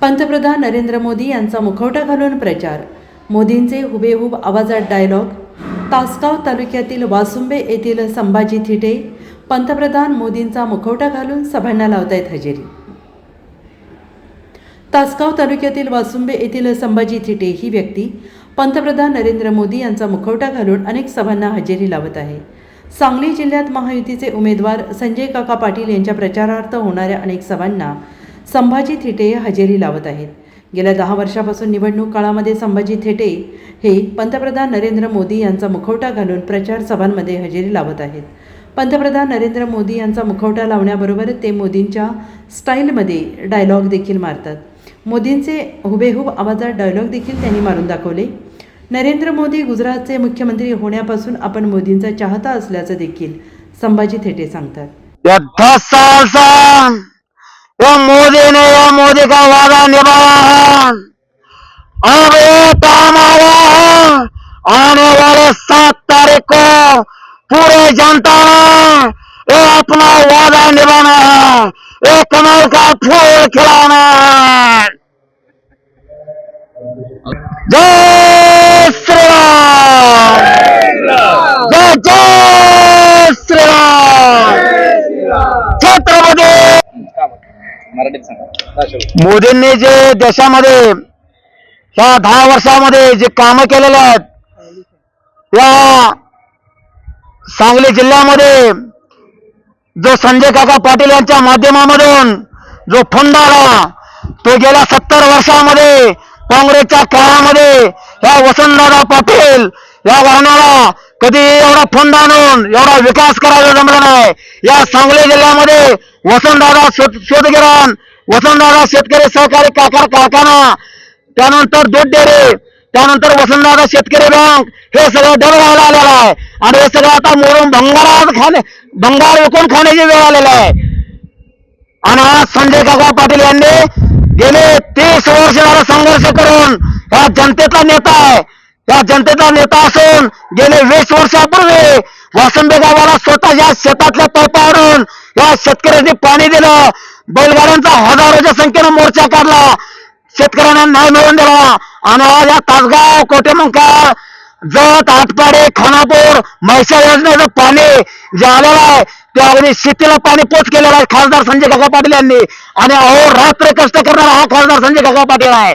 पंतप्रधान नरेंद्र मोदी यांचा मुखवटा घालून प्रचार. मोदींचे हुबेहूब आवाजात डायलॉग तासगाव तालुक्यातील वासुंबे येथील संभाजी थिटे पंतप्रधान मोदींचा मुखवटा घालून सभांना लावतायत हजेरी. तासगाव तालुक्यातील वासुंबे येथील संभाजी थिटे ही व्यक्ती पंतप्रधान नरेंद्र मोदी यांचा मुखवटा घालून अनेक सभांना हजेरी लावत आहे. सांगली जिल्ह्यात महायुतीचे उमेदवार संजय काका पाटील यांच्या प्रचारार्थ होणाऱ्या अनेक सभांना संभाजी थिटे हजेरी लावत आहेत. गेल्या दहा वर्षापासून निवडणूक काळामध्ये संभाजी थेटे हे पंतप्रधान नरेंद्र मोदी यांचा मुखवटा घालून प्रचार सभांमध्ये हजेरी लावत आहेत. पंतप्रधान नरेंद्र मोदी यांचा मुखवटा लावण्याबरोबर ते मोदींच्या स्टाईलमध्ये डायलॉग देखील मारतात. मोदींचे हुबेहूब आवाजात डायलॉग देखील त्यांनी मारून दाखवले. नरेंद्र मोदी गुजरातचे मुख्यमंत्री होण्यापासून आपण मोदींचा चाहता असल्याचं देखील संभाजी थेटे सांगतात. वो मोदी ने ये मोदी का वादा निभाया है। अब ये टाइम आया है। आने वाले सात तारीख को पूरे जनता ने ये अपना वादा निभाना है। ये कमल का फूल खिलाना है। जय मोदींनी जे देशामध्ये या दहा वर्षामध्ये जे कामं केलेले आहेत या सांगली जिल्ह्यामध्ये जो संजय काका पाटील यांच्या माध्यमामधून जो फंड आला तो गेल्या सत्तर वर्षामध्ये काँग्रेसच्या काळामध्ये या वसंतदादा पाटील या वाहनाला कधी एवढा फंड आणून एवढा विकास करायला जमला नाही. या सांगली जिल्ह्यामध्ये वसंतदादा शोध शोधगिरण वसंतदादा शेतकरी सहकारी काकार कारखाना त्यानंतर दूध डेअरी त्यानंतर वसंतदादा शेतकरी बँक हे सगळं दर व्हायला आलेलं आहे. आणि हे सगळं आता मोडून भंगारात खाणे भंगार विकून खाण्याची वेळ आलेला आहे. आणि आज संजय काका पाटील यांनी गेले तीस वर्ष संघर्ष करून या जनतेचा नेता आहे. या जनतेचा नेता असून गेले वीस वर्षापूर्वी वासंबे गावाला स्वतःच्या शेतातल्या तळपावरून या शेतकऱ्यांनी पाणी दिलं. बैलगाड्यांचा हजारोच्या संख्येनं मोर्चा काढला. शेतकऱ्यांना न्याय मिळवून दिला. आणि आज या तासगाव कोटेमंकार जत आटपाडे खानापूर म्हैसा योजनेचं पाणी जे आलेलं आहे ते अगदी शेतीला पाणी पोच केलेलं आहे खासदार संजय काका पाटील यांनी. आणि अहो रात्र कष्ट करणारा हा खासदार संजय काका पाटील आहे.